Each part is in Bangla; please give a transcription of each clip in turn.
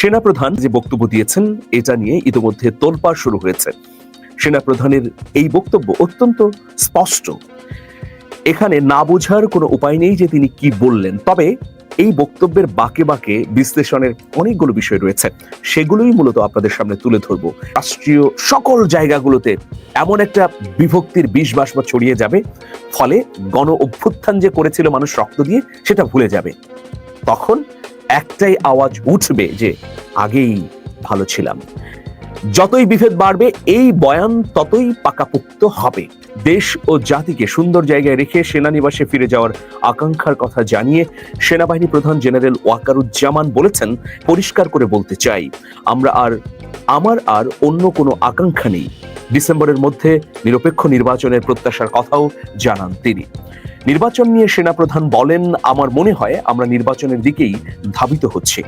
সেনাপ্রধান যে বক্তব্য দিয়েছেন, এটা নিয়ে ইতিমধ্যে তোলপাড় শুরু হয়েছে। সেনাপ্রধানের এই বক্তব্য অত্যন্ত স্পষ্ট। এখানে না বোঝার কোনো উপায় নেই যে তিনি কি বললেন, তবে এই বক্তব্যের বাকে বাকে বিশ্লেষণের অনেকগুলো বিষয় রয়েছে। সেগুলোই মূলত আপনাদের সামনে তুলে ধরব। রাষ্ট্রীয় সকল জায়গাগুলোতে এমন একটা বিভক্তির বিষ বাষ্প ছড়িয়ে যাবে, ফলে গণ অভ্যুত্থান যে করেছিল মানুষ রক্ত দিয়ে, সেটা ভুলে যাবে। তখন একটাই আওয়াজ উঠবে যে আগেই ভালো ছিলাম। যতই বিভেদ বাড়বে, এই বয়ান ততই পাকাপুক্ত হবে। দেশ ও জাতিকে সুন্দর জায়গায় রেখে সেনানিবাসে ফিরে যাওয়ার আকাঙ্ক্ষার কথা জানিয়ে সেনাবাহিনী প্রধান জেনারেল ওয়াকারুজ্জামান বলেছেন, পরিষ্কার করে বলতে চাই, আমরা আর, আমার আর অন্য কোনো আকাঙ্ক্ষা নেই। ডিসেম্বরের মধ্যে নিরপেক্ষ নির্বাচনের প্রত্যাশার কথাও জানান তিনি। নির্বাচন নিয়ে সেনাপ্রধান বলেন, আমার মনে হয় আমরা নির্বাচনের দিকেই ধাবিত হচ্ছি।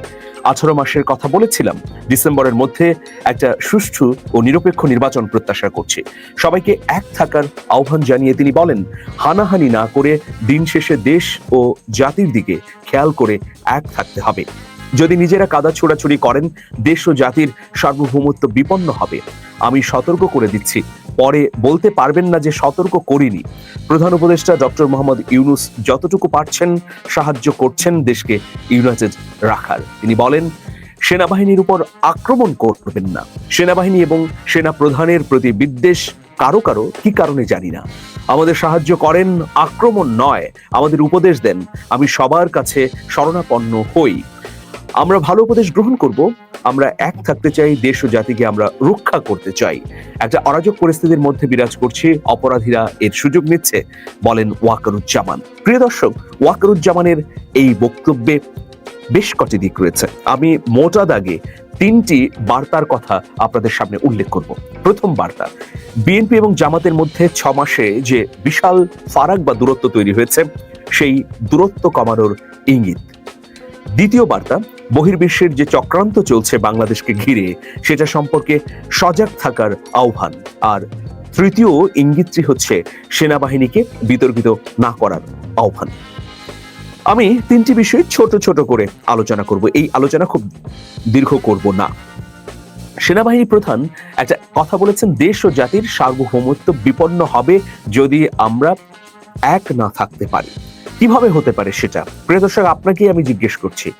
আঠারো মাসের কথা বলেছিলাম, ডিসেম্বরের মধ্যে একটা সুষ্ঠু ও নিরপেক্ষ নির্বাচন প্রত্যাশা করছি। সবাইকে এক থাকার আহ্বান জানিয়ে তিনি বলেন, হানাহানি না করে দিন শেষে দেশ ও জাতির দিকে খেয়াল করে এক থাকতে হবে। যদি নিজেরা কাদা ছোড়াছুড়ি করেন, দেশ ও জাতির সার্বভৌমত্ব বিপন্ন হবে। আমি সতর্ক করে দিচ্ছি। পরে বলতে পারবেন না যে সতর্ক করিনি। প্রধান উপদেষ্টা ডক্টর মোহাম্মদ ইউনুস যতটুকু পারছেন সাহায্য করছেন দেশকে ইউনাইটেড রাখার। তিনি বলেন, সেনাবাহিনীর উপর আক্রমণ করবেন না। সেনাবাহিনী এবং সেনা প্রধানের প্রতি বিদ্বেষ কারও কারও, কি কারণে জানি না। আমাদের সাহায্য করেন, আক্রমণ নয়। আমাদের উপদেশ দেন। আমি সবার কাছে শরণাপন্ন হই। আমরা ভালো উপদেশ গ্রহণ করব, আমরা এক থাকতে চাই, দেশ ও জাতিকে আমরা রক্ষা করতে চাই। একটা অরাজক পরিস্থিতির মধ্যে বিরাজ করছে, অপরাধীরা এর সুযোগ নিচ্ছে, বলেন ওয়াকারুজ্জামান। প্রিয় দর্শক, ওয়াকারুজ্জামানের এই বক্তব্যে বেশ কটি দিক রয়েছে। আমি মোটা দাগে তিনটি বার্তার কথা আপনাদের সামনে উল্লেখ করব। প্রথম বার্তা, বিএনপি এবং জামাতের মধ্যে ছ মাসে যে বিশাল ফারাক বা দূরত্ব তৈরি হয়েছে, সেই দূরত্ব কমানোর ইঙ্গিত। দ্বিতীয় বার্তা বহির্বিশ্বের যে চক্রান্ত চলছে বাংলাদেশকে ঘিরে, সেটা সম্পর্কে সজাগ থাকার আহ্বান। আর তৃতীয় ইঙ্গিতটি হচ্ছে সেনাবাহিনীকে বিতর্কিত না করার আহ্বান। আমি তিনটি বিষয় ছোট ছোট করে আলোচনা করব। এই আলোচনা খুব দীর্ঘ করব না। সেনাবাহিনী প্রধান একটা কথা বলেছেন, দেশ ও জাতির সার্বভৌমত্ব বিপন্ন হবে যদি আমরা এক না থাকতে পারি। কীভাবে হতে পারে সেটা? প্রিয় দর্শক, আপনাকেই আমি জিজ্ঞেস করছি।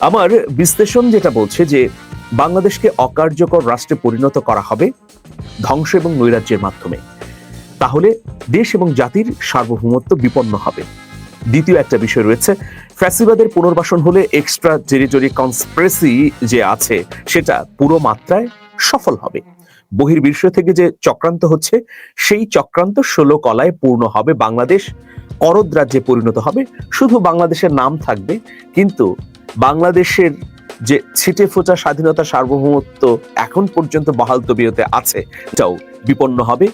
আমার বিশ্লেষণ যেটা বলছে যে বাংলাদেশকে অকার্যকর রাষ্ট্রে পরিণত করা হবে ধ্বংস এবং নৈরাজ্যের মাধ্যমে। তাহলে দেশ এবং জাতির সার্বভৌমত্ব বিপন্ন হবে। দ্বিতীয় একটা বিষয় রয়েছে, ফ্যাসিবাদের পুনর্বাসন হলে এক্সট্রা টেরিটরি কনস্প্রেসি যে আছে, সেটা পুরো মাত্রায় সফল হবে। বহির্বিশ্ব থেকে যে চক্রান্ত হচ্ছে, সেই চক্রান্ত ষোলো কলায় পূর্ণ হবে বাংলাদেশ। করদ রাজ্যে পরিণত হবে। শুধু বাংলাদেশের নাম থাকবে, কিন্তু বাংলাদেশের যে ছিটে ফোটা স্বাধীনতা সার্বভৌমত্ব এখন পর্যন্ত বহাল তবিয়তে আছে, এটাও বিপন্ন হবে,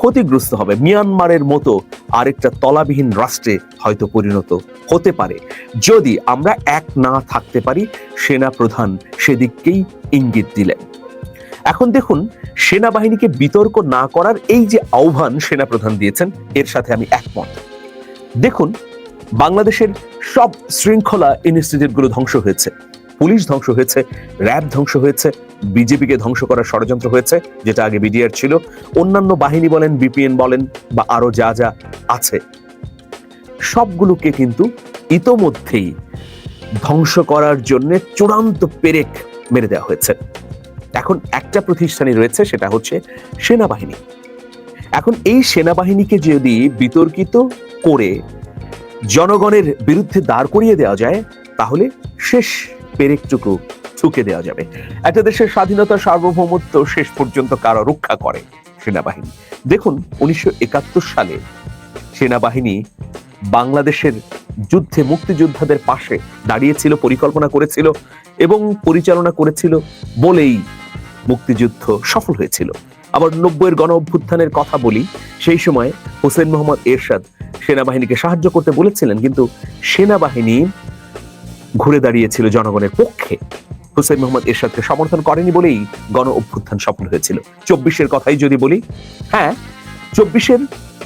ক্ষতিগ্রস্ত হবে। মিয়ানমারের মতো আরেকটা তলাবিহীন রাষ্ট্রে হয়তো পরিণত হতে পারে। যদি আমরা এক না থাকতে পারি সেনা প্রধান সেদিককেই ইঙ্গিত দিলেন। এখন দেখুন, সেনাবাহিনীকে বিতর্ক না করার এই যে আহ্বান সেনাপ্রধান দিয়েছেন, এর সাথে আমি একমত। দেখুন, বাংলাদেশের সব শৃঙ্খলা ইনস্টিটিউটগুলো ধ্বংস হয়েছে। পুলিশ ধ্বংস হয়েছে, র্যাব ধ্বংস হয়েছে, বিজেপিকে ধ্বংস করার ষড়যন্ত্র হয়েছে, যেটা আগে বিডিআর ছিল। অন্যান্য বাহিনী বলেন, বিপিএন বলেন, বা আরও যা যা আছে। সবগুলোকে কিন্তু ইতোমধ্যেই ধ্বংস করার জন্য চূড়ান্ত পেরেক মেরে দেওয়া হয়েছে। এখন একটা প্রতিষ্ঠানই রয়েছে, সেটা হচ্ছে সেনাবাহিনী। এখন এই সেনাবাহিনীকে যদি বিতর্কিত করে জনগণের বিরুদ্ধে দাঁড় করিয়ে দেওয়া যায়, তাহলে শেষ পেরেকটুকু ঠুকে দেওয়া যাবে। একটা দেশের স্বাধীনতা সার্বভৌমত্ব শেষ পর্যন্ত কারও রক্ষা করে সেনাবাহিনী। দেখুন, উনিশশো একাত্তর সালে সেনাবাহিনী বাংলাদেশের যুদ্ধে মুক্তিযোদ্ধাদের পাশে দাঁড়িয়েছিল, পরিকল্পনা করেছিল এবং পরিচালনা করেছিল বলেই মুক্তিযুদ্ধ সফল হয়েছিল। আবার নব্বইয়ের গণ অভ্যুত্থানের কথা বলি, সেই সময় হোসেন মোহাম্মদ এরশাদ সেনাবাহিনীকে সাহায্য করতে বলেছিলেন, কিন্তু সেনাবাহিনী ঘুরে দাঁড়িয়েছিল জনগণের পক্ষে। হুসেন মোহাম্মদ এরশাদকে সমর্থন করেনি বলেই গণ অভ্যুত্থান সফল হয়েছিল। চব্বিশের কথাই যদি বলি হ্যাঁ চব্বিশের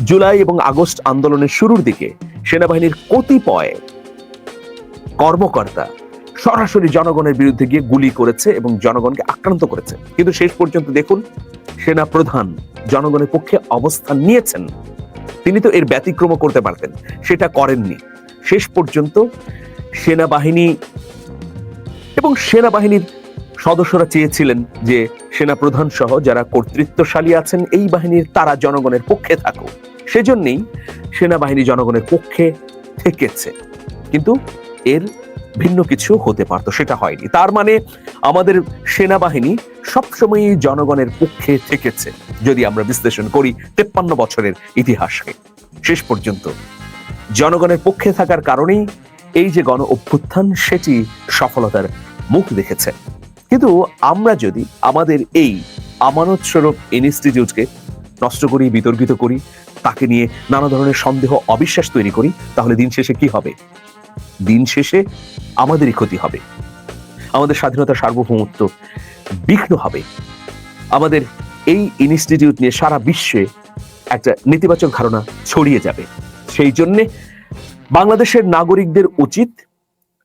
জুলাই এবং আগস্ট আন্দোলনের শুরুর দিকে সেনাবাহিনীর কতিপয় কর্মকর্তা সরাসরি জনগণের বিরুদ্ধে গিয়ে গুলি করেছে এবং জনগণকে আক্রান্ত করেছে। কিন্তু শেষ পর্যন্ত দেখুন সেনা প্রধান জনগণের পক্ষে অবস্থান নিয়েছেন। তিনি তো এর ব্যতিক্রম করতে পারতেন, সেটা করেননি। শেষ পর্যন্ত সেনাবাহিনী এবং সেনাবাহিনীর সদস্যরা চেয়েছিলেন যে সেনা প্রধান সহ যারা কর্তৃত্বশালী আছেন, এই বাহিনীর তারা জনগণের পক্ষে থাকুক। সেজন্যই সেনাবাহিনী জনগণের পক্ষে থেকেছে। কিন্তু এর ভিন্ন কিছু হতে পারতো, সেটা হয়নি। তার মানে আমাদের সেনাবাহিনী সবসময়ই জনগণের পক্ষে থেকেছে, যদি আমরা বিশ্লেষণ করি তেপ্পান্ন বছরের ইতিহাসকে। শেষ পর্যন্ত জনগণের পক্ষে থাকার কারণেই এই যে গণ অভ্যুত্থান, সেটি সফলতার মুখ দেখেছে। কিন্তু আমরা যদি আমাদের এই আমানত স্বরূপ ইনস্টিটিউটকে নষ্ট করি, বিতর্কিত করি, তাকে নিয়ে নানা ধরনের সন্দেহ, অবিশ্বাস তৈরি করি, তাহলে দিন শেষে কি হবে? দিন শেষে আমাদেরই ক্ষতি হবে। আমাদের স্বাধীনতা সার্বভৌমত্ব বিঘ্ন হবে। আমাদের এই ইনস্টিটিউট নিয়ে সারা বিশ্বে একটা নেতিবাচক ধারণা ছড়িয়ে যাবে। সেই জন্যে বাংলাদেশের নাগরিকদের উচিত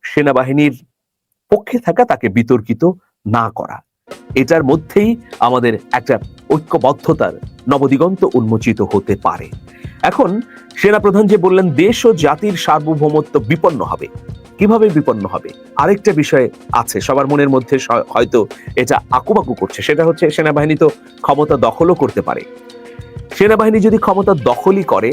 সেনাবাহিনীর পক্ষে থাকা, তাকে বিতর্কিত না করা। এটার মধ্যেই আমাদের একটা ঐক্যবদ্ধতার নবদিগন্ত উন্মোচিত হতে পারে। এখন সেনাপ্রধান যে বললেন, দেশ ও জাতির সার্বভৌমত্ব বিপন্ন হবে। কীভাবে বিপন্ন হবে? আরেকটা বিষয় আছে, সবার মনের মধ্যে হয়তো এটা আকুবাকু করছে, সেটা হচ্ছে সেনাবাহিনী তো ক্ষমতা দখলও করতে পারে। সেনাবাহিনী যদি ক্ষমতা দখলই করে,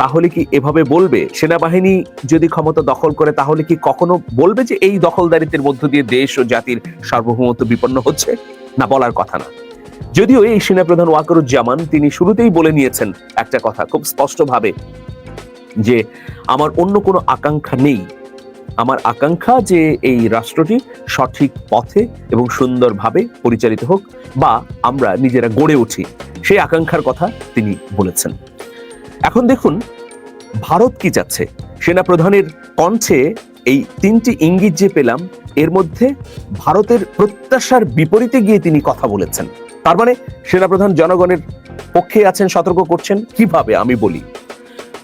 তাহলে কি এভাবে বলবে? সেনাবাহিনী যদি ক্ষমতা দখল করে, তাহলে কি কখনো বলবে যে এই দখলদারিত্বের মধ্য দিয়ে দেশ ও জাতির সার্বভৌমত্ব বিপন্ন হচ্ছে? না, বলার কথা না। যদিও এই সেনাপ্রধান ওয়াকারুজ্জামান তিনি শুরুতেই বলে নিয়েছেন একটা কথা খুব স্পষ্টভাবে, যে আমার অন্য কোনো আকাঙ্ক্ষা নেই। আমার আকাঙ্ক্ষা যে এই রাষ্ট্রটি সঠিক পথে এবং সুন্দরভাবে পরিচালিত হোক বা আমরা নিজেরা গড়ে উঠি, সেই আকাঙ্ক্ষার কথা তিনি বলেছেন। এখন দেখুন, ভারত কি চাচ্ছে? সেনাপ্রধানের কণ্ঠে এই তিনটি ইঙ্গিত যে পেলাম, এর মধ্যে ভারতের প্রত্যাশার বিপরীতে গিয়ে তিনি কথা বলেছেন। তার মানে সেনাপ্রধান জনগণের পক্ষে আছেন, সতর্ক করছেন, কীভাবে আমি বলি?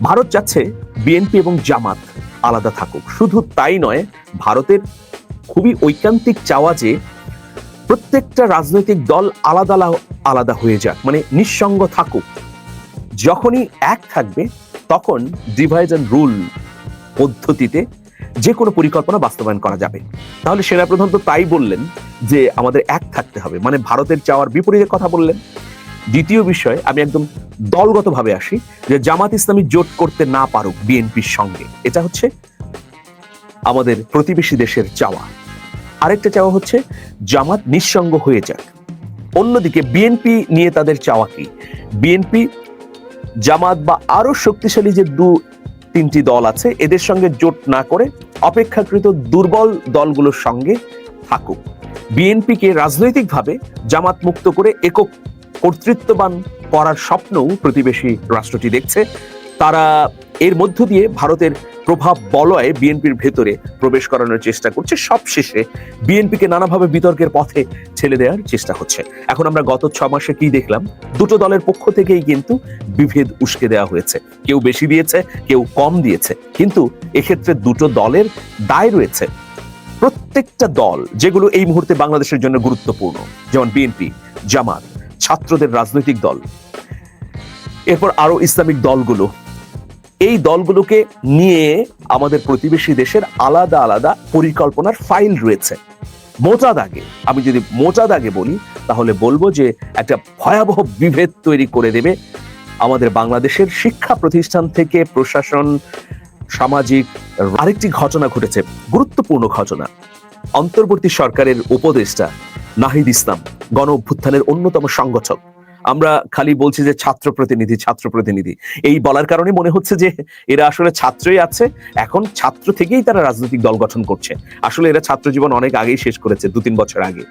ভারত চাচ্ছে বিএনপি এবং জামাত আলাদা থাকুক। শুধু তাই নয়, ভারতের খুবই ঐকান্তিক চাওয়া যে প্রত্যেকটা রাজনৈতিক দল আলাদা আলা- আলাদা হয়ে যাক মানে নিঃসঙ্গ থাকুক। যখনই এক থাকবে, তখন ডিভাইড অ্যান্ড রুল পদ্ধতিতে যে কোনো পরিকল্পনা বাস্তবায়ন করা যাবে। তাহলে সেনাপ্রধান তো তাই বললেন যে আমাদের এক থাকতে হবে। মানে ভারতের চাওয়ার বিপরীতে কথা বললেন। দ্বিতীয় বিষয়, আমি একদম দলগতভাবে আসি যে জামাত ইসলামী জোট করতে না পারুক বিএনপির সঙ্গে। এটা হচ্ছে আমাদের প্রতিবেশী দেশের চাওয়া। আরেকটা চাওয়া হচ্ছে জামাত নিঃসঙ্গ হয়ে যাক। অন্যদিকে বিএনপি নিয়ে তাদের চাওয়া কি? বিএনপি জামাত বা আরও শক্তিশালী যে দু তিনটি দল আছে, এদের সঙ্গে জোট না করে অপেক্ষাকৃত দুর্বল দলগুলোর সঙ্গে থাকুক। বিএনপিকে রাজনৈতিকভাবে জামাত মুক্ত করে একক কর্তৃত্ববান করার স্বপ্নও প্রতিবেশী রাষ্ট্রটি দেখছে। তারা এর মধ্য দিয়ে ভারতের প্রভাব বলয়ে বিএনপির ভেতরে প্রবেশ করানোর চেষ্টা করছে। সবশেষে বিএনপিকে নানাভাবে বিতর্কের পথে ঠেলে দেওয়ার চেষ্টা হচ্ছে। এখন আমরা গত ছ মাসে কি দেখলাম? দুটো দলের পক্ষ থেকেই কিন্তু বিভেদ উস্কে দেওয়া হয়েছে। কেউ বেশি দিয়েছে, কেউ কম দিয়েছে। কিন্তু এক্ষেত্রে দুটো দলের দায় রয়েছে। প্রত্যেকটা দল, যেগুলো এই মুহূর্তে বাংলাদেশের জন্য গুরুত্বপূর্ণ, যেমন বিএনপি, জামাত, ছাত্রদের রাজনৈতিক দল, এরপর আরও ইসলামিক দলগুলো এই দলগুলোকে নিয়ে আমাদের প্রতিবেশী দেশের আলাদা আলাদা পরিকল্পনার ফাইল রয়েছে। মোটা দাগে আমি যদি মোটা দাগে বলি, তাহলে বলব যে একটা ভয়াবহ বিভেদ তৈরি করে দেবে আমাদের বাংলাদেশের শিক্ষা প্রতিষ্ঠান থেকে প্রশাসন, সামাজিক, আরেকটি ঘটনা ঘটেছে, গুরুত্বপূর্ণ ঘটনা। অন্তর্বর্তী সরকারের উপদেষ্টা নাহিদ ইসলাম গণ অভ্যুত্থানের অন্যতম সংগঠক। আমরা খালি বলছি যে ছাত্র প্রতিনিধি ছাত্র প্রতিনিধি। এই বলার কারণে মনে হচ্ছে যে এরা আসলে ছাত্রই আছে। এখন ছাত্র থেকেই তারা রাজনৈতিক দল গঠন করছে। আসলে এরা ছাত্র জীবন অনেক আগেই শেষ করেছে দু তিন বছর আগে।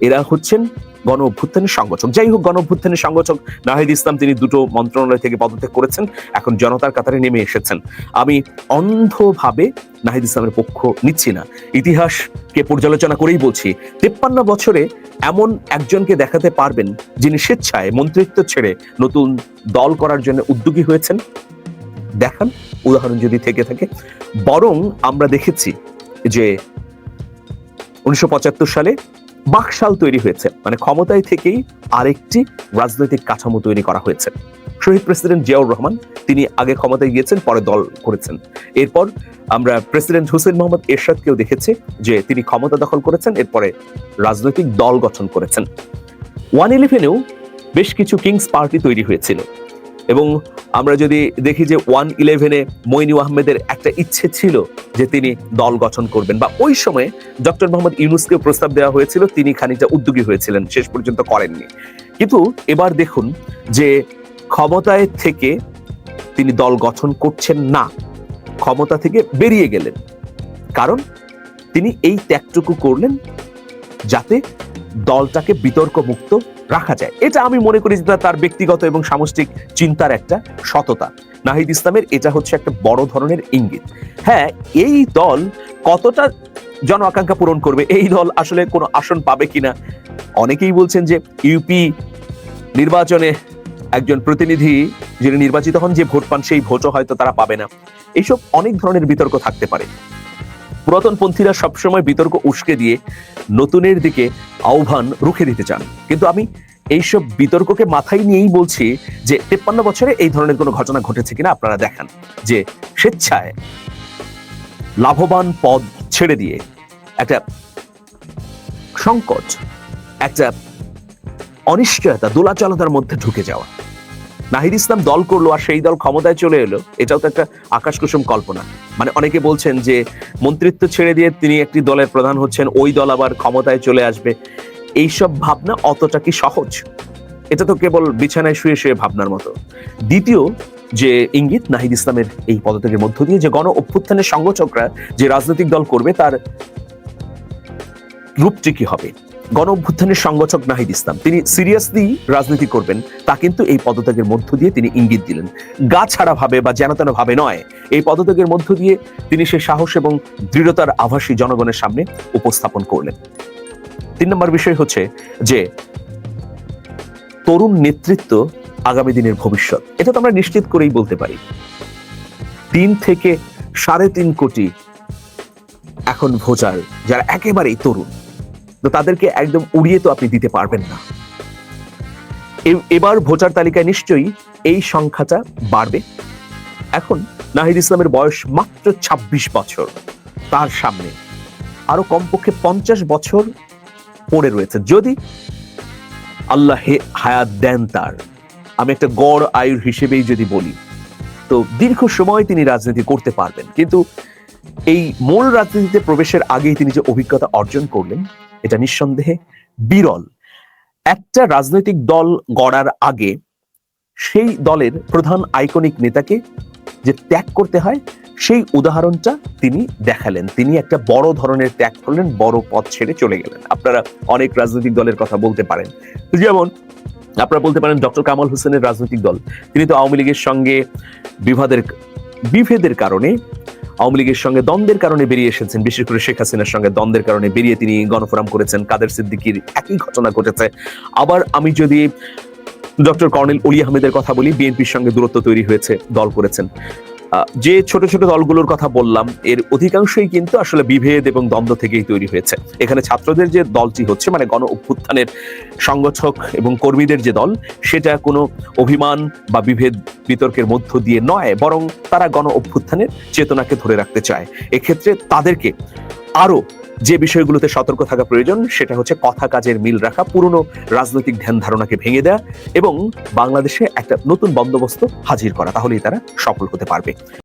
এরা হচ্ছেন গণ অভ্যুত্থানের সংগঠক। যাই হোক গণ অভ্যুত্থানের সংগঠক নাহিদ ইসলাম, তিনি দুটো মন্ত্রণালয় থেকে পদত্যাগ করেছেন। এখন জনতার কাতারে নেমে এসেছেন। আমি অন্ধভাবে নাহিদ ইসলামের পক্ষ নিচ্ছি না। ইতিহাসকে পর্যালোচনা করেই বলছি, তেপ্পান্ন বছরে এমন একজনকে দেখাতে পারবেন যিনি স্বেচ্ছায় মন্ত্রিত্ব ছেড়ে নতুন দল করার জন্য উদ্যোগী হয়েছেন। দেখান, উদাহরণ যদি থেকে থাকে। বরং আমরা দেখেছি যে উনিশশো পঁচাত্তর সালে বাকশাল তৈরি হয়েছে। মানে ক্ষমতায় থেকেই আরেকটি রাজনৈতিক কাঠামো তৈরি করা হয়েছে। শহীদ প্রেসিডেন্ট জিয়াউর রহমান, তিনি আগে ক্ষমতায় গিয়েছেন, পরে দল করেছেন। এরপর আমরা প্রেসিডেন্ট হুসেন মোহাম্মদ এরশাদকেও দেখেছি যে তিনি ক্ষমতা দখল করেছেন, এরপরে রাজনৈতিক দল গঠন করেছেন। ওয়ান ইলেভেনেও বেশ কিছু কিংস পার্টি তৈরি হয়েছিল। এবং আমরা যদি দেখি যে ওয়ান ইলেভেনে মইনু আহমেদের একটা ইচ্ছে ছিল যে তিনি দল গঠন করবেন, বা ওই সময়ে ডক্টর মোহাম্মদ ইউনুসকে প্রস্তাব দেওয়া হয়েছিল, তিনি খানিকটা উদ্যোগী হয়েছিলেন, শেষ পর্যন্ত করেননি। কিন্তু এবার দেখুন যে ক্ষমতায় থেকে তিনি দল গঠন করছেন না, ক্ষমতা থেকে বেরিয়ে গেলেন। কারণ তিনি এই ত্যাগটুকু করলেন যাতে দলটাকে বিতর্ক মুক্ত রাখা যায়। এটা আমি মনে করি যে তা তার ব্যক্তিগত এবং সামষ্টিক চিন্তার একটা সততা। নাহিদ ইসলামের এটা হচ্ছে একটা বড় ধরনের ইঙ্গিত। হ্যাঁ এই দল কতটা জন আকাঙ্ক্ষা পূরণ করবে? এই দল আসলে কোনো আসন পাবে কিনা? অনেকেই বলছেন যে ইউপি নির্বাচনে একজন প্রতিনিধি যিনি নির্বাচিত হন, যে ভোট পান, সেই ভোটও হয়তো তারা পাবে না। এইসব অনেক ধরনের বিতর্ক থাকতে পারে। পুরাতন পন্থীরা সবসময় বিতর্ক উস্কে দিয়ে নতুনের দিকে আহ্বান রুখে দিতে চান। কিন্তু আমি এইসব বিতর্ককে মাথায় নিয়েই বলছি যে তেপ্পান্ন বছরে এই ধরনের কোনো ঘটনা ঘটেছে কিনা আপনারা দেখান, যে স্বেচ্ছায় লাভবান পদ ছেড়ে দিয়ে একটা সংকট, একটা অনিশ্চয়তা, দোলাচলতার মধ্যে ঢুকে যাওয়া। নাহিদ ইসলাম দল করল আর সেই দল ক্ষমতায় চলে এলো, এটাও তো একটা আকাশ কুসুম কল্পনা। মানে অনেকে বলছেন যে মন্ত্রিত্ব ছেড়ে দিয়ে তিনি একটি দলের প্রধান হচ্ছেন, ওই দল আবার ক্ষমতায় চলে আসবে। এইসব ভাবনা অতটা কি সহজ? এটা তো কেবল বিছানায় শুয়ে শুয়ে ভাবনার মতো। দ্বিতীয় যে ইঙ্গিত, নাহিদ ইসলামের এই পদত্যাগের মধ্য দিয়ে যে গণ অভ্যুত্থানের সংগঠকরা যে রাজনৈতিক দল করবে, তার রূপটি কি হবে? গণ অভ্যুত্থানের সংগঠক নাহিদ ইসলাম। তিনি সিরিয়াসলি রাজনীতি করবেন, তা কিন্তু এই পদত্যাগের মধ্য দিয়ে তিনি ইঙ্গিত দিলেন। গা ছাড়া ভাবে বা যেন তেন ভাবে নয়, এই পদত্যাগের মধ্য দিয়ে তিনি সেই সাহস এবং দৃঢ়তার আভাসী জনগণের সামনে উপস্থাপন করলেন। তিন নম্বর বিষয় হচ্ছে যে, তরুণ নেতৃত্ব আগামী দিনের ভবিষ্যৎ। এটা তো আমরা নিশ্চিত করেই বলতে পারি। তিন থেকে সাড়ে তিন কোটি এখন ভোটার, যারা একেবারেই তরুণ তো তাদেরকে একদম উড়িয়ে তো আপনি দিতে পারবেন না। এবার ভোটার তালিকায় নিশ্চয়ই এই সংখ্যাটা বাড়বে। এখন নাহিদ ইসলামের বয়স মাত্র ২৬ বছর, তার সামনে আরও কমপক্ষে পঞ্চাশ বছর পড়ে রয়েছে। যদি আল্লাহ হায়াত দেন তার, আমি একটা গড় আয়ুর হিসেবেই যদি বলি, তো দীর্ঘ সময় তিনি রাজনীতি করতে পারবেন। কিন্তু এই মূল রাজনীতিতে প্রবেশের আগেই তিনি যে অভিজ্ঞতা অর্জন করলেন এটা নিঃসন্দেহে বিরল। একটা রাজনৈতিক দল গড়ার আগে সেই দলের প্রধান আইকনিক নেতাকে যে ত্যাগ করতে হয়, সেই উদাহরণটা তিনি দেখালেন। তিনি একটা বড় ধরনের ত্যাগ করলেন, বড় পথ ছেড়ে চলে গেলেন। আপনারা অনেক রাজনৈতিক দলের কথা বলতে পারেন। যেমন আপনারা বলতে পারেন ডক্টর কামাল হোসেনের রাজনৈতিক দল। তিনি তো আওয়ামী লীগের সঙ্গে বিবাদের, বিভেদের কারণে আওয়ামী লীগের সঙ্গে দ্বন্দ্বের কারণে বেরিয়ে এসেছেন, বিশেষ করে শেখ হাসিনার সঙ্গে দ্বন্দ্বের কারণে বেরিয়ে তিনি গণফোরাম করেছেন, কাদের সিদ্দিকির একই ঘটনা ঘটেছে। আবার আমি যদি ডক্টর কর্নেল অলি আহমেদের কথা বলি, বিএনপির সঙ্গে দূরত্ব তৈরি হয়েছে, দল করেছেন। যে ছোট ছোট দলগুলোর কথা বললাম, এর অধিকাংশই কিন্তু আসলে বিভেদ এবং দ্বন্দ্ব থেকেই তৈরি হয়েছে। এখানে ছাত্রদের যে দলটি হচ্ছে মানে গণ অভ্যুত্থানের সংগঠক এবং কর্মীদের যে দল, সেটা কোনো অভিমান বা বিভেদ বিতর্কের মধ্য দিয়ে নয়, বরং তারা গণ অভ্যুত্থানের চেতনাকে ধরে রাখতে চায়। এক্ষেত্রে তাদেরকে আরও যে বিষয়গুলোতে সতর্ক থাকা প্রয়োজন, সেটা হচ্ছে কথা কাজের মিল রাখা, পুরনো রাজনৈতিক ধ্যান ধারণাকে ভেঙে দেয়া এবং বাংলাদেশে একটা নতুন বন্দোবস্ত হাজির করা। তাহলেই তারা সফল হতে পারবে।